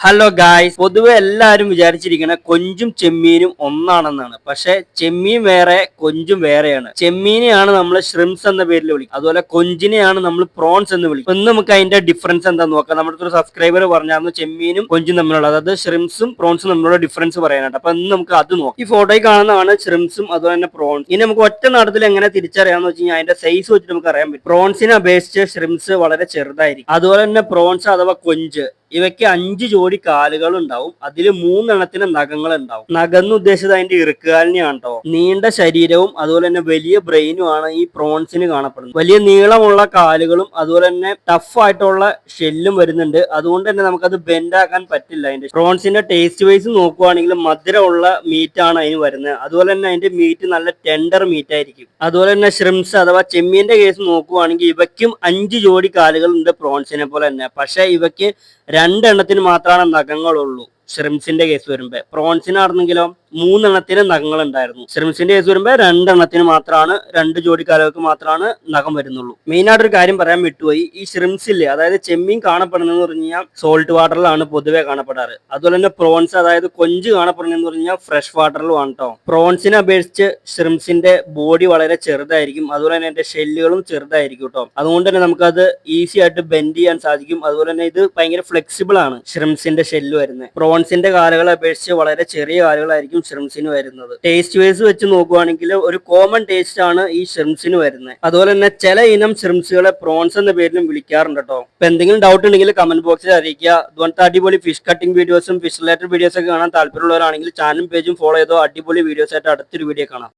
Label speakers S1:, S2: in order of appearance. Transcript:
S1: Hello guys പൊതുവെ എല്ലാവരും വിചാരിച്ചിരിക്കണ കൊഞ്ചും ചെമ്മീനും ഒന്നാണെന്നാണ്. പക്ഷെ ചെമ്മീൻ വേറെ കൊഞ്ചും വേറെയാണ്. ചെമ്മീനെയാണ് നമ്മൾ ഷ്രിംസ് എന്ന പേരിൽ വിളിക്കുക അതുപോലെ കൊഞ്ചിനെയാണ് നമ്മൾ പ്രോൺസ് എന്ന് വിളിക്കുക ഇന്ന് നമുക്ക് അതിന്റെ ഡിഫറൻസ് എന്താണെന്ന് നോക്കാം. നമ്മുടെ ഒരു സബ്സ്ക്രൈബർ പറഞ്ഞായിരുന്നു ചെമ്മീനും കൊഞ്ചും തമ്മിലുള്ള അതായത് ഷ്രിംസും പ്രോൺസും തമ്മിലുള്ള ഡിഫറൻസ് പറയാനായിട്ട്. അപ്പൊ ഇന്ന് നമുക്ക് അത് നോക്കാം. ഈ ഫോട്ടോയിൽ കാണുന്നതാണ് ഷ്രിംസും അതുപോലെ തന്നെ പ്രോൺസ് ഇനി നമുക്ക് ഒറ്റ നടത്തിൽ എങ്ങനെ തിരിച്ചറിയാന്ന് വെച്ച് കഴിഞ്ഞാൽ അതിന്റെ സൈസ് വെച്ചിട്ട് നമുക്ക് അറിയാൻ പറ്റും. പ്രോൺസിനെ അപേക്ഷിച്ച് ഷ്രിംസ് വളരെ ചെറുതായിരിക്കും. അതുപോലെ തന്നെ പ്രോൺസ് അഥവാ കൊഞ്ച്. ഇവയ്ക്ക് അഞ്ച് ജോഡി കാലുകൾ ഉണ്ടാവും അതിൽ മൂന്നെണ്ണത്തിന് നഖങ്ങൾ ഉണ്ടാവും നഖന്ന് ഉദ്ദേശിച്ചത് അതിന്റെ ഇറുക്കുകാലിനെയാണ് കേട്ടോ നീണ്ട ശരീരവും അതുപോലെ തന്നെ വലിയ ബ്രെയിനും ആണ് ഈ പ്രോൺസിന് കാണപ്പെടുന്നത്. വലിയ നീളമുള്ള കാലുകളും അതുപോലെ തന്നെ ടഫ് ആയിട്ടുള്ള ഷെല്ലും വരുന്നുണ്ട്. അതുകൊണ്ട് തന്നെ നമുക്കത് ബെൻഡ് ആക്കാൻ പറ്റില്ല അതിന്റെ. പ്രോൺസിന്റെ ടേസ്റ്റ് വൈസ് നോക്കുവാണെങ്കിൽ മധുരമുള്ള മീറ്റ് ആണ് അതിന് വരുന്നത്. അതുപോലെ തന്നെ അതിന്റെ മീറ്റ് നല്ല ടെൻഡർ മീറ്റ് ആയിരിക്കും. അതുപോലെ തന്നെ ഷ്രിംസ് അഥവാ ചെമ്മീന്റെ കേസ് നോക്കുവാണെങ്കിൽ ഇവയ്ക്കും അഞ്ച് ജോഡി കാലുകൾ ഉണ്ട് പ്രോൺസിനെ പോലെ തന്നെ. പക്ഷെ ഇവയ്ക്ക് രണ്ടെണ്ണത്തിന് മാത്രമാണ് നഖങ്ങളുള്ളൂ. ഷ്രിംസിന്റെ കേസ് വരുമ്പോ. പ്രോൺസിനാണെന്നെങ്കിലോ മൂന്നെണ്ണത്തിന് നഖങ്ങൾ ഉണ്ടായിരുന്നു ശ്രംസിന്റെ കേസ് വരുമ്പോ രണ്ടെണ്ണത്തിന് മാത്രമാണ് രണ്ട് ജോഡി കാലുകൾക്ക് മാത്രമാണ് നഖം വരുന്നുള്ളൂ. മെയിൻ ആയിട്ടൊരു കാര്യം പറയാൻ വിട്ടുപോയി. ഈ ഷ്രിംസ് ഇല്ലേ അതായത് ചെമ്മീൻ കാണപ്പെടുന്നതെന്ന് പറഞ്ഞു കഴിഞ്ഞാൽ സോൾട്ട് വാട്ടറിലാണ് പൊതുവെ കാണപ്പെടാറ്. അതുപോലെ തന്നെ പ്രോൺസ് അതായത് കൊഞ്ച് കാണപ്പെടുന്നതെന്ന് പറഞ്ഞു കഴിഞ്ഞാൽ ഫ്രഷ് വാട്ടറിലുമാണ് കേട്ടോ പ്രോൺസിനെ അപേക്ഷിച്ച് ഷ്രിംസിന്റെ ബോഡി വളരെ ചെറുതായിരിക്കും. അതുപോലെ തന്നെ എന്റെ ഷെല്ലുകളും ചെറുതായിരിക്കും കേട്ടോ അതുകൊണ്ട് തന്നെ നമുക്കത് ഈസി ആയിട്ട് ബെൻഡ് ചെയ്യാൻ സാധിക്കും. അതുപോലെ തന്നെ ഇത് ഭയങ്കര ഫ്ലെക്സിബിൾ ആണ് ഷ്രിംസിന്റെ ഷെല്ല് വരുന്നത്. പ്രോൺസിന്റെ കാലുകളെ അപേക്ഷിച്ച് വളരെ ചെറിയ കാലുകളായിരിക്കും ഷ്രിംസിന് വരുന്നത്. ടേസ്റ്റ് വൈസ് വെച്ച് നോക്കുവാണെങ്കിൽ ഒരു കോമൺ ടേസ്റ്റ് ആണ് ഈ ഷ്രിംസിന് വരുന്നത്. അതുപോലെ തന്നെ ചില ഇനം ഷ്രിംസുകളെ പ്രോൺസ് എന്ന പേരിലും വിളിക്കാറുണ്ട് കേട്ടോ. ഇപ്പൊ എന്തെങ്കിലും ഡൗട്ട് ഉണ്ടെങ്കിൽ കമന്റ് ബോക്സിൽ അറിയിക്കുക. അതുപോലത്തെ അടിപൊളി ഫിഷ് കട്ടിംഗ് വീഡിയോസും ഫിഷ് റിലേറ്റഡ് വീഡിയോസ് ഒക്കെ കാണാൻ താല്പര്യമുള്ളവരാണെങ്കിൽ ചാനലും പേജും ഫോളോ ചെയ്തോ. അടിപൊളി വീഡിയോസ് ആയിട്ട് അടുത്തൊരു വീഡിയോ കാണാം.